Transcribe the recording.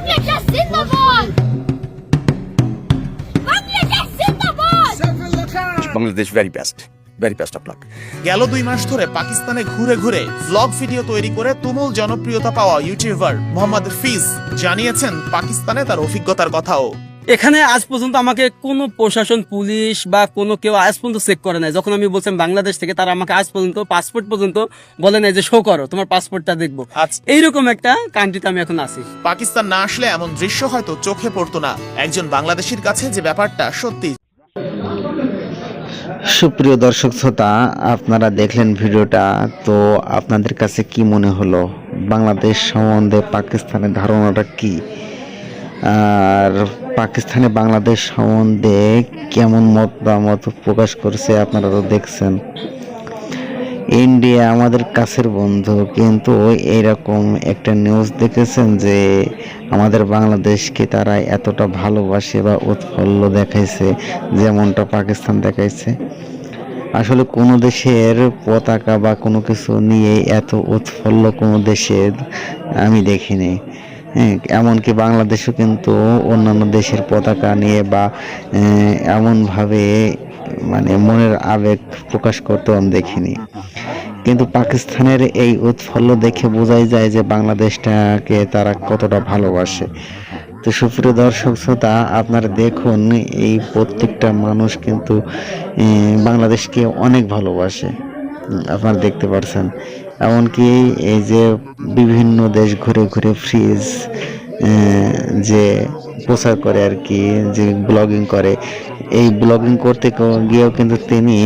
বাংলাদেশ জিন্দাবাদ বাংলাদেশ জিন্দাবাদ Bangladesh very best very best of luck গেল দুই মাস ধরে পাকিস্তানে ঘুরে ঘুরে ব্লগ ভিডিও তৈরি করে তুমুল জনপ্রিয়তা পাওয়া ইউটিউবার মোহাম্মদ ফিজ জানিয়েছেন পাকিস্তানে তার অভিজ্ঞতার কথাও। এখানে আজ পর্যন্ত আমাকে কোনো প্রশাসন পুলিশ বা কোনো কেউ আজ পর্যন্ত চেক করে নাই। যখন আমি বলছিলাম বাংলাদেশ থেকে তারা আমাকে আজ পর্যন্ত পাসপোর্ট পর্যন্ত বলে নাই যে শো করো তোমার পাসপোর্টটা দেখব। আচ্ছা। এইরকম একটা কান্ট্রিতে আমি এখন আছি। পাকিস্তান না আসলে এমন দৃশ্য হয়তো চোখে পড়তো না। একজন বাংলাদেশির কাছে যে ব্যাপারটা সত্যি। সুপ্রিয় দর্শক শ্রোতা আপনারা দেখলেন ভিডিওটা তো আপনাদের কাছে কি মনে হলো? বাংলাদেশ সম্বন্ধে পাকিস্তানের ধারণাটা কি? আর পাকিস্তানে বাংলাদেশ সম্বন্ধে কেমন মতামত প্রকাশ করছে আপনারা তো দেখছেন। ইন্ডিয়া আমাদের কাছের বন্ধু, কিন্তু এইরকম একটা নিউজ দেখেছেন যে আমাদের বাংলাদেশকে তারা এতটা ভালোবাসে বা উৎফুল্ল দেখাইছে, যেমনটা পাকিস্তান দেখাইছে। আসলে কোনো দেশের পতাকা বা কোনো কিছু নিয়ে এত উৎফুল্ল কোনো দেশের আমি দেখিনি। এমনকি বাংলাদেশও কিন্তু অন্যান্য দেশের পতাকা নিয়ে বা এমনভাবে মানে মনের আবেগ প্রকাশ করতেও আমি দেখিনি। কিন্তু পাকিস্তানের এই উৎফুল্ল দেখে বোঝাই যায় যে বাংলাদেশটাকে তারা কতটা ভালোবাসে। তো সুপ্রিয় দর্শক শ্রোতা, আপনারা দেখুন, এই প্রত্যেকটা মানুষ কিন্তু বাংলাদেশকে অনেক ভালোবাসে। আপনারা দেখতে পারছেন। এমনকি এই যে বিভিন্ন দেশ ঘুরে ঘুরে ফ্রিজ যে প্রচার করে আর কি, যে ব্লগিং করে, এই ব্লগিং করতে গিয়েও কিন্তু তিনি